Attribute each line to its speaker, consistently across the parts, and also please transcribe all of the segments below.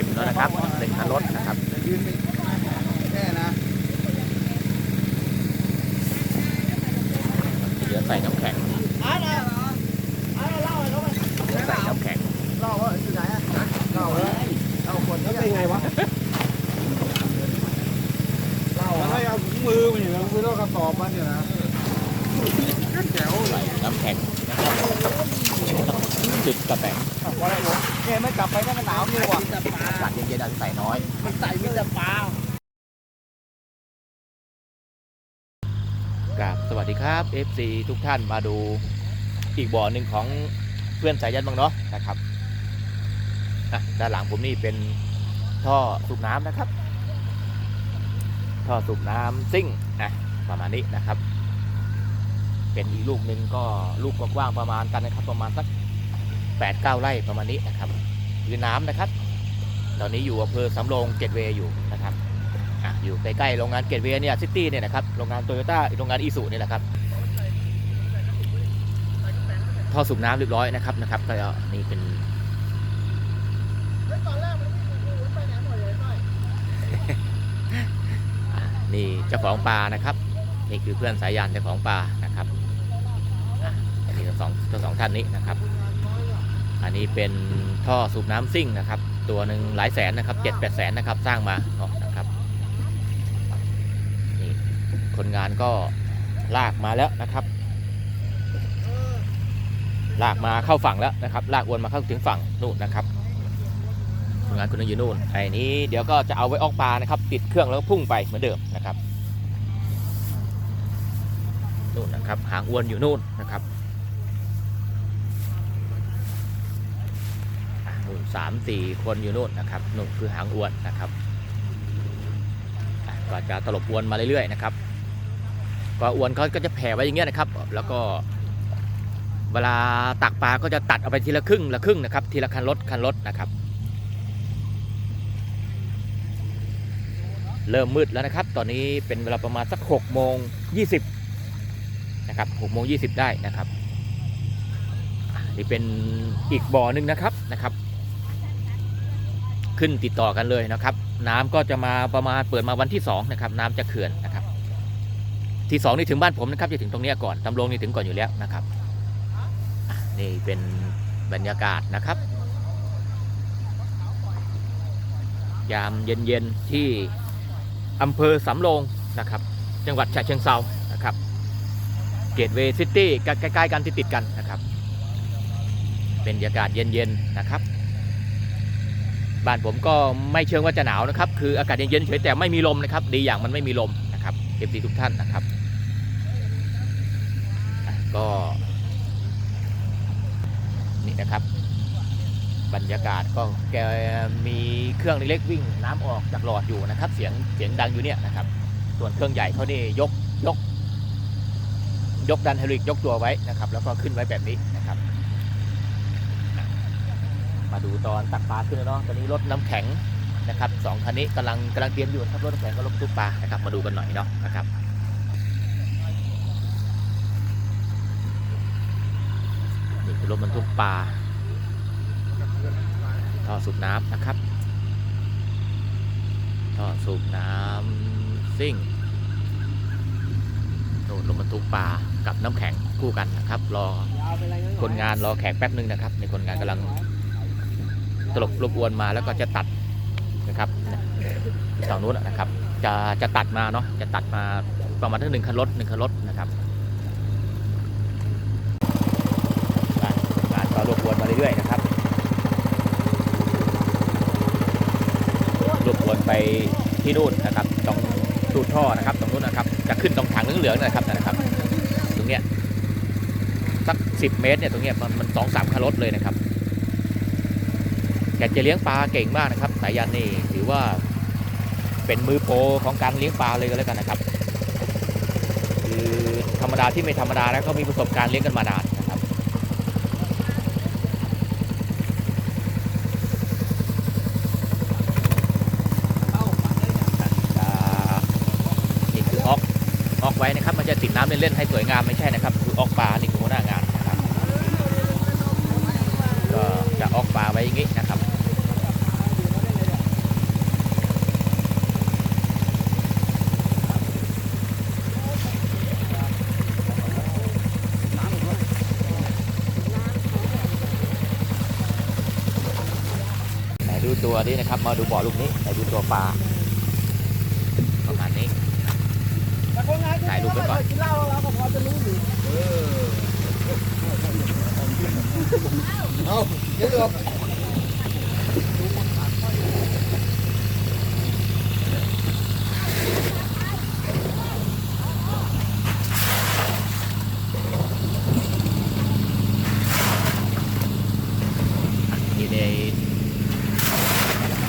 Speaker 1: ต็มแล้วนะครับหนึ่งคันรถนะครับ
Speaker 2: ยืนแค่นะ
Speaker 1: เดี๋ยวใส่น้ำแข็งเดี๋ยวใส่น้ำแข็ง
Speaker 2: เล่าว่าอยู่ไหนอะเล่าเลยเล่าคนแล้วเป็นไงวะเล่าอะไรเอามือมันอยู่แล้วมือเรากระสอบมันอยู่นะแจ๋ว
Speaker 1: ใส่น้ำแข็งนะครับจุดกระแปง
Speaker 2: วันไหนแกไม่กลับไปก็หนาวอยู่อะ
Speaker 1: อากาศเย็นๆอาจจะใส่น้อย
Speaker 2: มันใส่มีแต่ปลา
Speaker 1: ครับสวัสดีครับ FC ทุกท่านมาดูอีกบ่อหนึ่งของเพื่อนสายยันบ้างเนาะนะครับด้านหลังผมนี่เป็นท่อสูบน้ำนะครับ ท่อสูบน้ำซิ่งนะประมาณนี้นะครับ เป็นอีกลูกหนึ่งก็ลูกกว้างประมาณกันนะครับ ประมาณสัก8ปดเก้าไร่ประมาณนี้นะครับคือน้ำนะครับ ตอนนี้อยู่อำเภอสำโรงเกตเวย์อยู่นะครับ อยู่ใกล้ๆโรงงานเกตเวียเนี่ยซิตี้เนี่ยนะครับโรงงานโตโยต้าโรงงานอีสุเนี่ยแหละครับท่อสูบน้ำเรียบร้อยนะครับนะครับก็นี่เป็นนี่เจ้าของปลานะครับนี่คือเพื่อนสายยานเจ้าของปลานะครับอันนี้ทั้งสองทั้งสองท่านนี้นะครับ อันนี้เป็นท่อสูบน้ำซิ่งนะครับ ตัวหนึ่งหลายแสนนะครับเจ็ดแปดแสนนะครับสร้างมาเนาะนะครับ นี่ คนงานก็ลากมาแล้วนะครับ ลากมาเข้าฝั่งแล้วนะครับ ลากอวนมาเข้าถึงฝั่งนู่นนะครับคนงานคนนึงอยู่นู่นไอ้นี้เดี๋ยวก็จะเอาไว้ออกปลานะครับ ติดเครื่องแล้วก็พุ่งไปเหมือนเดิมนะครับนู่นนะครับ หางอวนอยู่นู่นนะครับนู่นสามสี่คนอยู่นู่นนะครับนู่นคือหางอวนนะครับอะก็จะตลบอวนมาเรื่อยๆนะครับ ก็อวนเขาก็จะแผ่ไว้อย่างเงี้ยนะครับ แล้วก็เวลาตักปลาก็จะตัดเอาไปทีละครึ่งละครึ่งนะครับ ทีละคันรถคันรถนะครับ เริ่มมืดแล้วนะครับ ตอนนี้เป็นเวลาประมาณสัก6โมง20นะครับ6โมง20 ได้นะครับนี่เป็นอีกบ่อหนึ่งนะครับนะครับ ขึ้นติดต่อกันเลยนะครับ น้ำก็จะมาประมาณเปิดมาวันที่2นะครับน้ำจะเขื่อนนะครับ ที่2นี่ถึงบ้านผมนะครับจะถึงตรงนี้ก่อนตำลงนี่ถึงก่อนอยู่แล้วนะครับนี่เป็นบรรยากาศนะครับ ยามเย็นๆที่อำเภอสำโรงนะครับ จังหวัดฉะเชิงเซานะครับ เกตเวย์ซิตี้ใกล้ๆกันติดกันนะครับ เป็นบรรยากาศเย็นๆนะครับบ้านผมก็ไม่เชิงว่าจะหนาวนะครับ คืออากาศเย็นๆเฉยแต่ไม่มีลมนะครับ ดีอย่างมันไม่มีลมนะครับเอฟซีทุกท่านนะครับ ก็ นี่นะครับ บรรยากาศก็แกมีเครื่องเล็กๆวิ่งน้ำออกจากหลอดอยู่นะครับ เสียงเสียงดังอยู่เนี่ยนะครับ ส่วนเครื่องใหญ่เขานี่ยกยก ยกดันไฮดริกยกตัวไว้นะครับ แล้วก็ขึ้นไว้แบบนี้นะครับ มาดูตอนตักปลาขึ้นแล้วเนาะตอนนี้รถน้ำแข็งนะครับสองคันนี้กำลังกำลังเตรียมอยู่ครับรถน้ำแข็งก็รถบรรทุกปลานะครับมาดูกันหน่อยเนาะนะครับ นี่คือ รถบรรทุกปลาท่อสูบน้ำนะครับท่อสูบน้ำซิ่งโน่นรถบรรทุกปลากับน้ำแข็งคู่กันนะครับ รอคนงานรอแขกแป๊บนึงนะครับในคนงานกำลังตลบรบอวนมาแล้วก็จะตัดนะครับฝั่งนู้นนะครับ จะจะตัดมาเนาะจะตัดมาประมาณทั้งหนึ่งคันรถหนึ่งคันรถนะครับงานก็รบอวนมาเรื่อยๆนะครับรบอวน ไปที่นู่นนะครับตรงตูดท่อนะครับตรงนู้นนะครับ จะขึ้นตรงถังเหลืองๆนะครับนะครับ ตรงเนี้ยสักสิบเมตรเนี่ยตรงเนี้ยมันมันสองสามคันรถเลยนะครับแกจะเลี้ยงปลาเก่งมากนะครับสายยันนี่ถือว่าเป็นมือโปรของการเลี้ยงปลาเลยก็แล้วกันนะครับ คือธรรมดาที่ไม่ธรรมดาแล้วเขามีประสบการณ์เลี้ยงกันมานาน ไว้นะครับมันจะติดน้ำเล่นๆให้สวยงามไม่ใช่นะครับ คือออกปลาในหัวหน้างานนะครับก็จะออกปลาไว้อย่างนี้นะครับดูตัวนี้นะครับ มาดูบ่อลูกนี้มาดูตัวปลา ถ่ายรูปไว้ก่อน
Speaker 3: กินเหล้าแล้วเราก็พอจะรู้อยู่
Speaker 2: เอาเดี๋ยว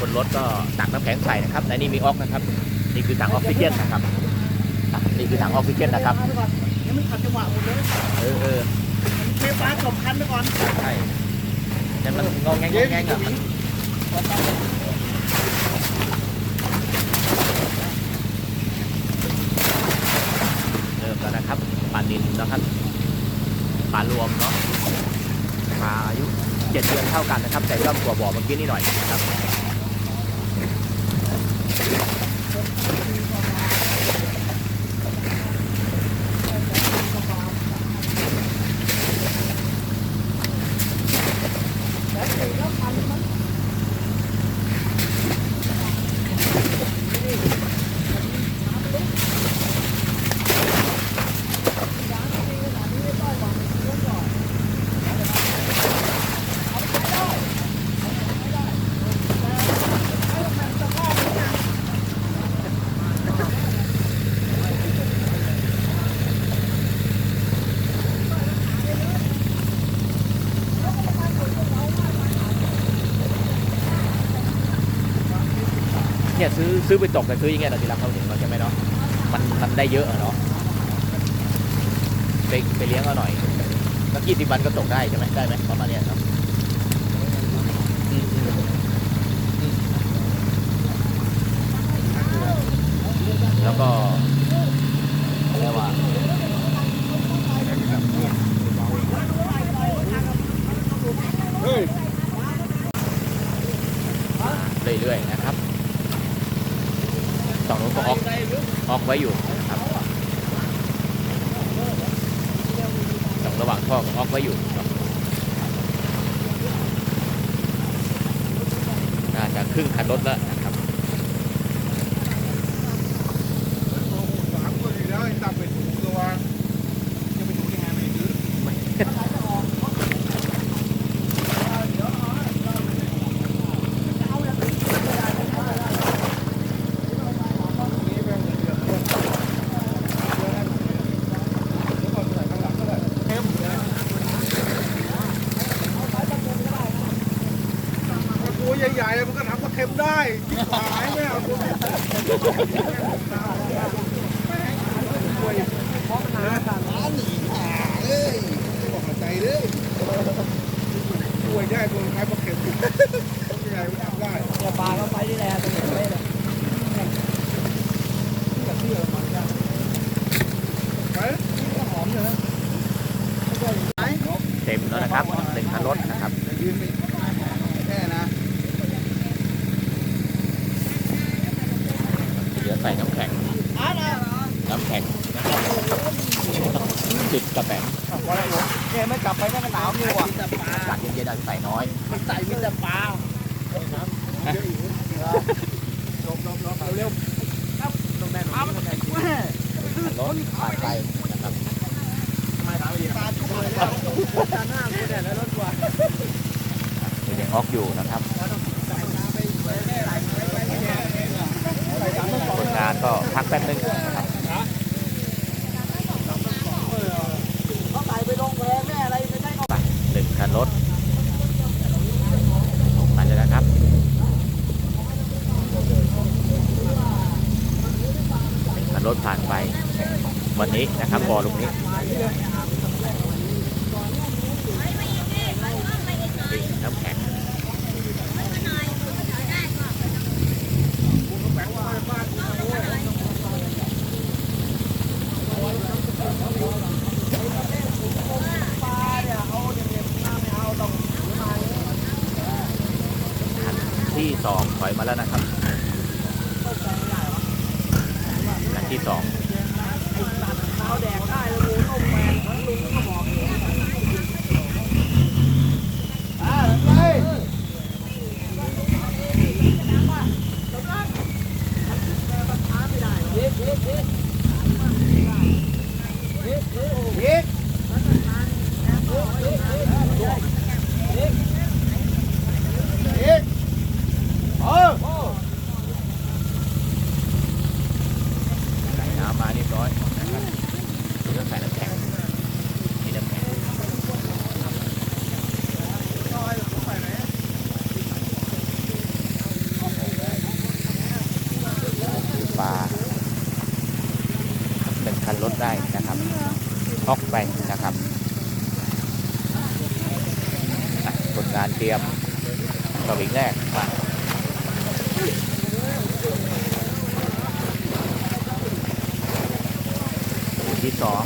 Speaker 1: บนรถก็ตักน้ำแข็งใส่นะครับและนี่มีออกนะครับ นี่คือถังออกซิเจนนะครับ นี่คือถังออกซิเจนนะครับ
Speaker 3: ไปก่อนยังไม่ขัดจังหวะหมดเลย
Speaker 1: เออเออ
Speaker 3: เทฟ้าจบคันไปก่อน
Speaker 1: ใช่แต่มันงงแงงงอแงงอะเริ่มแล้วนะครับปลานินนะครับปลารวมเนาะปลาอายุเจ็ดเดือนเท่ากันนะครับ แต่ย่อมกว่าบ่อเมื่อกี้นิดหน่อยนะครับ ซื้อไปตกแต่ซื้อยังไงเราทีละเขาเห็นเราใช่ไหมเนาะมันมันได้เยอะเนาะไปไปเลี้ยงเอาหน่อยสักยี่สิบวันก็ตกได้ใช่ไหมได้ไหมประมาณเนี้ยเนาะแล้วก็เรียกว่า
Speaker 2: เฮ้ย
Speaker 1: เรื่อยๆนะครับสองนู้นก็ออกออกไว้อยู่นะครับตรงระหว่างท่อก็ออกไว้อยู่เนาะน่าจะค รึ่งคันรถแล้ว
Speaker 2: よかった。 จุดก
Speaker 3: ระ
Speaker 2: แป
Speaker 1: ง
Speaker 3: แกไม่กลับไปก็หนาวอยู่อะ
Speaker 1: อากาศเย็นๆอาจจะใส่น้อย
Speaker 3: มันใส่มีแต่ปลา
Speaker 2: ลบลบลบเร็ว
Speaker 3: ปลามันแม่
Speaker 1: รถผ่านไปนะครับ
Speaker 3: ปลาช่วยแล้วปลาหน้ากูเนี่ยแล้วรถว่ะ
Speaker 1: ยังออกอยู่นะครับผลงานก็พักแป๊บนึงนะครับ
Speaker 3: เขาใส่ไปลงแพแม่อะไรไม่ได้เขา
Speaker 1: หนึ่ง คันรถมาเลยนะครับคันรถผ่านไป วันนี้นะครับบอลูกนี้น้ำแข็งคัน ที่สองถอยมาแล้วนะครับคันที่สอง สอง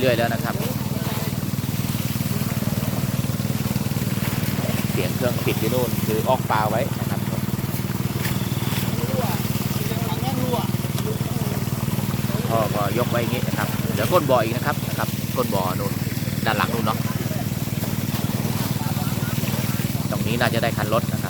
Speaker 2: เรื่อย
Speaker 1: ๆแล้วนะครับ เสียงเครื่องปิดอยู่นู่นคือออกปลาไว้นะครับพ่อก็ยกไว้อย่างนี้นะครับเดี๋ยวก้นบ่ออีกนะครับนะครับก้นบ่อนู่นด้านหลังนู่นเนาะตรงนี้น่าจะได้คันรถนะครับ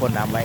Speaker 1: พ่นน้ำไว้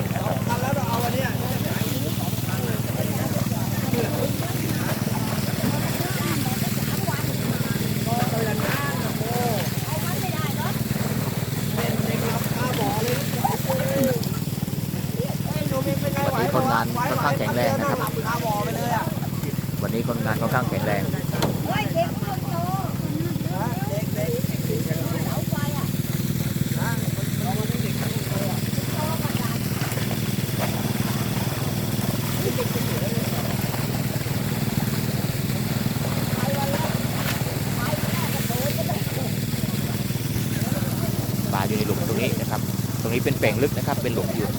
Speaker 3: เป็
Speaker 1: นแปลงลึกนะครับ เป็นหลุมอยู่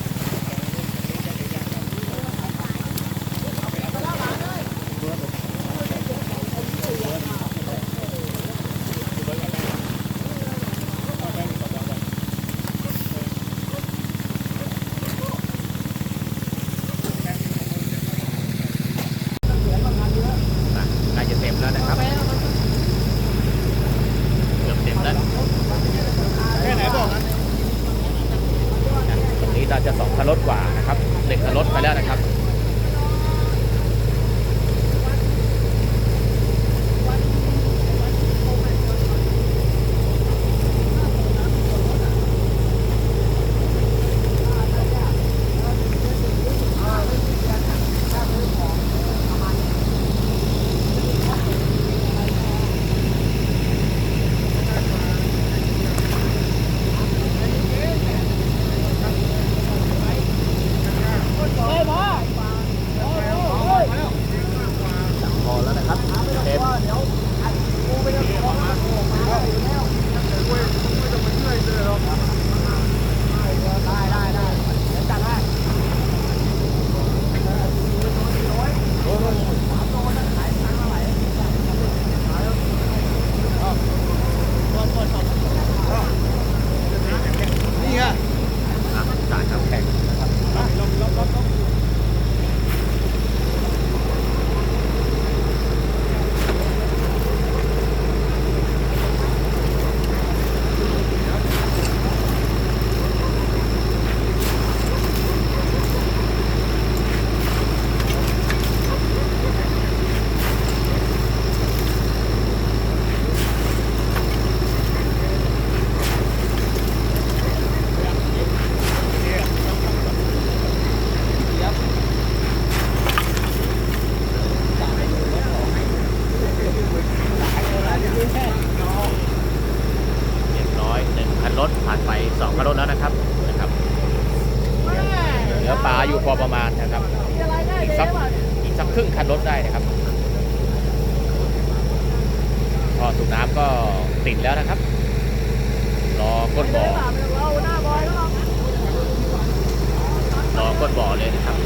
Speaker 1: เลยนะครับ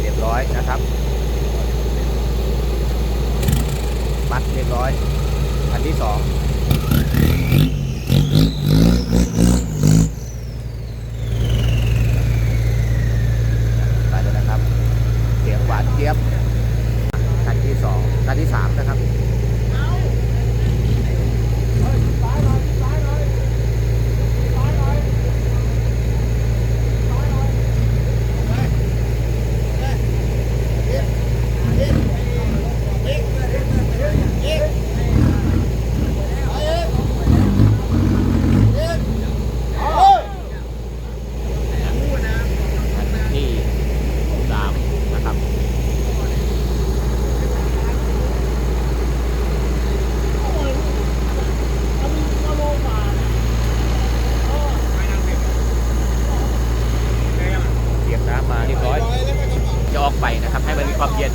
Speaker 1: เรียบร้อยนะครับ มั
Speaker 3: ดเรีย
Speaker 1: บร้อย อันที่สอง มีความเย็น